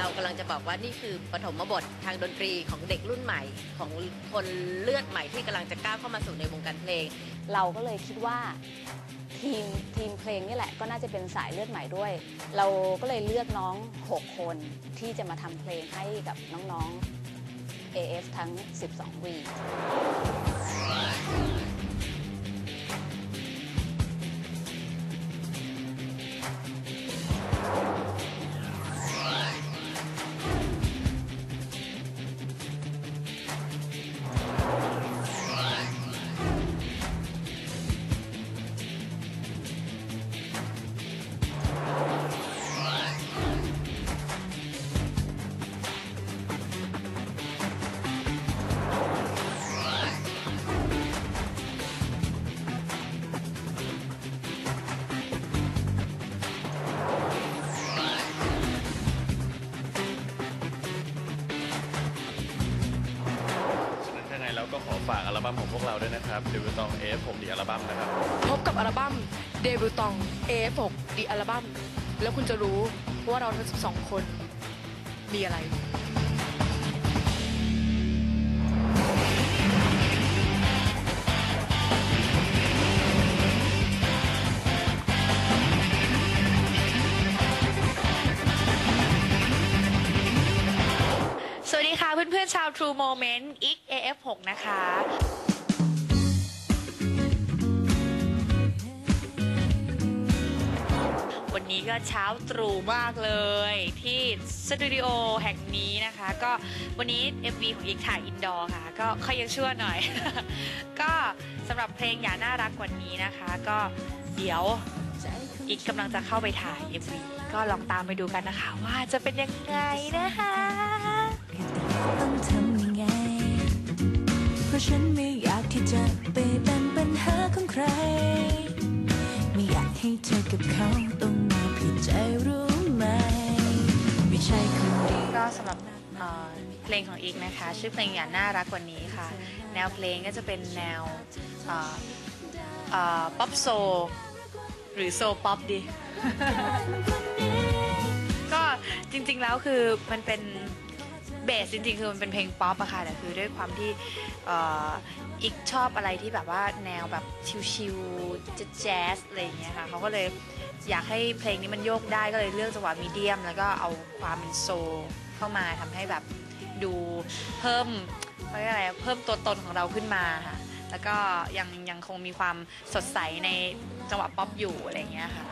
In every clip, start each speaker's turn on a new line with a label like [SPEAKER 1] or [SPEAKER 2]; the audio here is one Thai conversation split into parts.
[SPEAKER 1] เรากำลังจะบอกว่านี่คือปฐมบททางดนตรีของเด็กรุ่นใหม่ของคนเลือดใหม่ที่กำลังจะก้าวเข้ามาสู่ในวงการเพลง
[SPEAKER 2] เราก็เลยคิดว่าทีมทีมเพลงนี่แหละก็น่าจะเป็นสายเลือดใหม่ด้วย เราก็เลยเลือกน้อง 6 คนที่จะมาทำเพลงให้กับน้องๆ AF ทั้ง 12 วี
[SPEAKER 3] บั้มของพวกเราด้วยนะครับเดบิวตองเอฟผมดีอัลบั้มนะครับ
[SPEAKER 4] พบกับอัลบั้มเดบิวตอง A6 ดีอัลบั้มแล้วคุณจะรู้ว่าเราทั้ง12 คนมีอะไร
[SPEAKER 5] เพื่อนๆชาว True Moment x AF6 นะคะวันนี้ก็เช้าตรู่มากเลย ที่สตูดิโอแห่งนี้นะคะ ก็วันนี้ MV ของยิกถ่ายอินดอร์ค่ะ ก็ค่อยยังชั่วหน่อย ก็สำหรับเพลงอย่าน่ารักกว่านี้นะคะ ก็เดี๋ยวอีกกำลังจะเข้าไปถ่าย MV ก็ลองตามไปดูกันนะคะ ว่าจะเป็นยังไงนะคะะ
[SPEAKER 6] ฉันไม่อยากที่จะไปเป็นปัญหาของใคร ไม่อยากให้เธอกับเขาต้องมาผิดใจรู้ไหม ไม่ใช่คนดี
[SPEAKER 5] ก็สำหรับเอ่อเพลงของอีกนะคะ ชื่อเพลงอย่าน่ารักกว่านี้ค่ะ แนวเพลงก็จะเป็นแนวป๊อปโซหรือโซป๊อปดี ก็จริงๆแล้วคือมันเป็น เบสจริงๆคือมันเป็นเพลงป๊อปอะค่ะแต่คือด้วยความที่อีกชอบอะไรที่แบบว่าแนวแบบชิลๆแจ๊สอะไรอย่างเงี้ยค่ะเขาก็เลยอยากให้เพลงนี้มันโยกได้ก็เลยเลือกจังหวะมีเดียม แล้วก็เอาความเป็นโซเข้ามาทำให้แบบดูเพิ่มเรียกอะไรเพิ่มตัวตนของเราขึ้นมาค่ะแล้วก็ยังยังคงมีความสดใสในจังหวะป๊อปอยู่อะไรอย่างเงี้ยค่ะ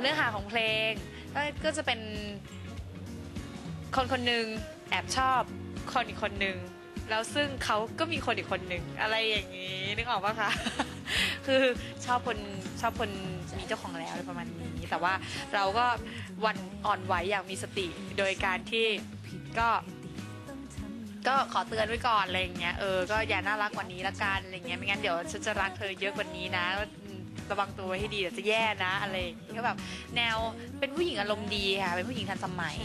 [SPEAKER 5] เนื้อหาของเพลงก็ก็จะเป็นคนคนหนึ่งแอบชอบคนอีกคนหนึ่งแล้วซึ่งเขาก็มีคนอีกคนหนึ่งอะไรอย่างนี้ นึกออกปะคะ คือชอบคนชอบคนมีเจ้าของแล้วอะไรประมาณนี้ แต่ว่าเราก็วันอ่อนไหวอย่างมีสติ โดยการที่ก็ ก็ขอเตือนไว้ก่อนอะไรอย่างเงี้ยเออก็อย่าน่ารักกว่านี้ละกันอะไรเงี้ยไม่งั้นเดี๋ยวฉันจะรักเธอเยอะกว่านี้นะ ระวังตัวไว้ให้ดีเดี๋ยวจะแย่นะอะไรอย่างเงี้ยก็แบบแนวเป็นผู้หญิงอารมณ์ดีค่ะเป็นผู้หญิงทันสมัย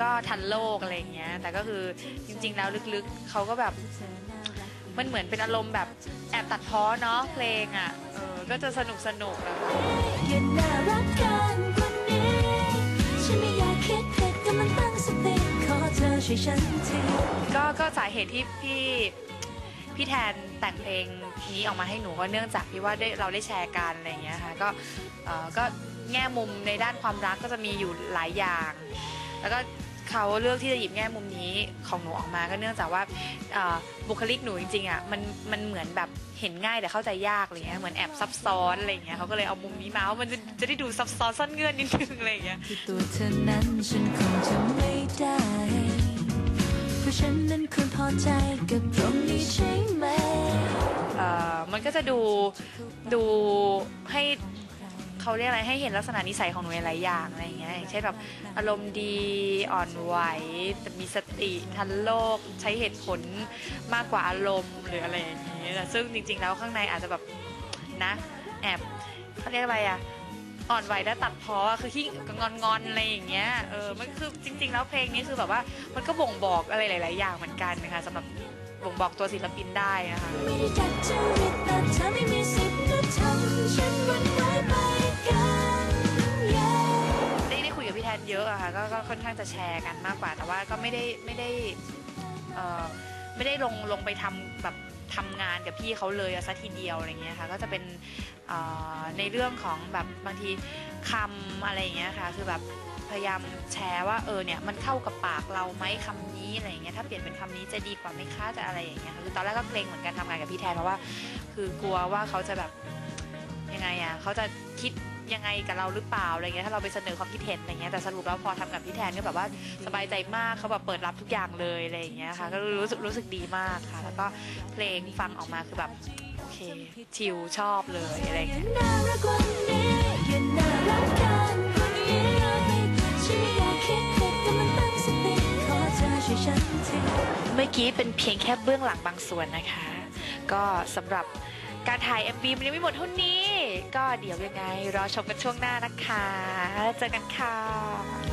[SPEAKER 5] ก็ทันโลกอะไรอย่างเงี้ย แต่ก็คือจริง ๆ แล้วลึกๆเขาก็แบบมันเหมือนเป็นอารมณ์แบบแอบตัดพ้อเนาะเพลงอะเออก็จะสนุกสนุกๆอะค่ะ
[SPEAKER 6] อย่าน่ารักกันกว่านี้ ฉันไม่อยากคิดผิดกำลังตั้งสติขอเธอช่วยฉันที
[SPEAKER 5] ก็ก็สาเหตุที่พี่ พี่แทนแต่งเพลงนี้ออกมาให้หนูก็เนื่องจากที่ว่าได้เราได้แชร์กันอะไรอย่างเงี้ยค่ะก็เอ่อก็แง่มุมในด้านความรักก็จะมีอยู่หลายอย่าง แล้วก็เขาเลือกที่จะหยิบแง่มุมนี้ของหนูออกมาก็เนื่องจากว่าเอ่อบุคลิกหนูจริงๆอะมันมันเหมือนแบบเห็นง่ายแต่เข้าใจยากอะไรเงี้ยเหมือนแอบซับซ้อนอะไรเงี้ยเขาก็เลยเอามุมนี้มาว่ามันจะจะได้ดูซับซ้อนซ่อนเงื่อนนิดนึงอะไรเงี้ย
[SPEAKER 6] ที่ตัวเธอนั้นฉันคงจะไม่ได้ เพราฉันนั้นควรพอใจกับตรงนี้ใช่ไหม
[SPEAKER 5] เอ่อมันก็จะดูดูให้เขาเรียกอะไรให้เห็นลักษณะนิสัยของหนูหลายๆอย่างอะไรอย่างเงี้ยอย่างเช่นแบบอารมณ์ดีอ่อนไหวแต่มีสติทันโลกใช้เหตุผลมากกว่าอารมณ์หรืออะไรอย่างเงี้ยแต่ซึ่งจริงๆแล้วข้างในอาจจะแบบนะ แอบเขาเรียกอะไรอะ อ่อนไหวและตัดพ้อคือที่งอนงอนอะไรอย่างเงี้ยเออมันคือจริง ๆ แล้วเพลงนี้คือแบบว่ามันก็บ่งบอกอะไรหลาย ๆ อย่างเหมือนกันนะคะสำหรับบ่งบอกตัวศิลปินได้นะคะ
[SPEAKER 6] ได้ไได้ได้คุยกับพี่แทนเยอะอะ
[SPEAKER 5] ค่ะก็ค่อนข้างจะแชร์กันมากกว่า แต่ว่าก็ไม่ได้ไม่ได้เออไม่ได้ลงลงไปทำแบบ ทำงานกับพี่เขาเลยซะทีเดียวอะไรเงี้ยค่ะก็จะเป็นในเรื่องของแบบบางทีคำอะไรเงี้ยค่ะคือแบบพยายามแชร์ว่าเออเนี่ยมันเข้ากับปากเราไหมคำนี้อะไรเงี้ยถ้าเปลี่ยนเป็นคำนี้จะดีกว่าไหมคะจะอะไรอย่างเงี้ยคือตอนแรกก็เกรงเหมือนกันทำงานกับพี่แทนเพราะว่า คือกลัวว่าเขาจะแบบยังไงอะเขาจะคิด ยังไงกับเราหรือเปล่าอะไรเงี้ยถ้าเราไปเสนอความคิดเห็นอะไรเงี้ยแต่สรุปแล้วพอทำกับพี่แทนก็แบบว่าสบายใจมากเขาแบบเปิดรับทุกอย่างเลยอะไรอย่างเงี้ยค่ะก็รู้สึกรู้สึกดีมากค่ะ แล้วก็เพลงฟังออกมาคือแบบโอเคชิลชอบเลยอะไร
[SPEAKER 6] อย่า
[SPEAKER 5] เงี้ย
[SPEAKER 6] น่ารักกว่านี้อย่าน่ารักกันกว่านี้ฉันไม่อยากคิดผิดแต่มันตั้งสติขอเธอช่วยฉันที
[SPEAKER 5] เมื่อกี้เป็นเพียงแค่เบื้องหลังบางส่วนนะคะ ก็สำหรับ การถ่าย MV มันยังไม่หมดเท่านี้ ก็เดี๋ยวยังไง รอชมกันช่วงหน้านะคะ เจอกันค่ะ